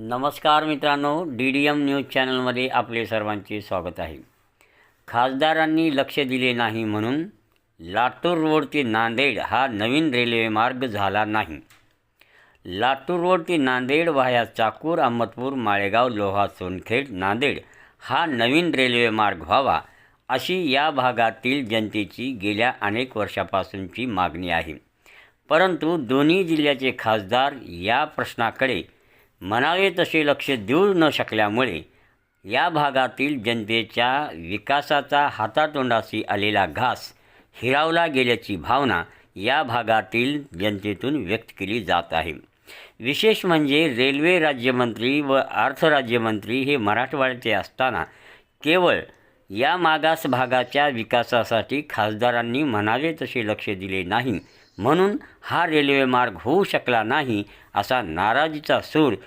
नमस्कार मित्रांनो D D M news चॅनलमध्ये आपले सर्वांचे स्वागत आहे. खासदारांनी लक्ष दिले नाही म्हणून लातूर रोड ते नांदेड हा नवीन रेल्वे मार्ग झाला नाही. लातूर रोड ते नांदेड वाया चाकूर अहमदपूर माळेगाव लोहा सोनखेड नांदेड हा नवीन रेल्वे मार्ग व्हावा अशी या भागातील जनतेची गेल्या अनेक वर्षापासूनची मागणी आहे. परंतु दोन्ही जिल्ह्याचे खासदार या प्रश्नाकडे म्हणावे तसे लक्ष देऊ न शकल्यामुळे या भागातील जनतेच्या विकासाचा हातातोंडाशी आलेला घास हिरावला गेल्याची भावना या भागातील जनतेतून व्यक्त केली जात आहे. विशेष म्हणजे रेल्वे राज्यमंत्री व अर्थराज्यमंत्री हे मराठवाड्याचे असताना केवळ या मागास भागाच्या विकासासाठी खासदारांनी म्हणावे तसे लक्ष दिले नाही म्हणून हा रेल्वे मार्ग होऊ शकला नाही असा नाराजीचा सूर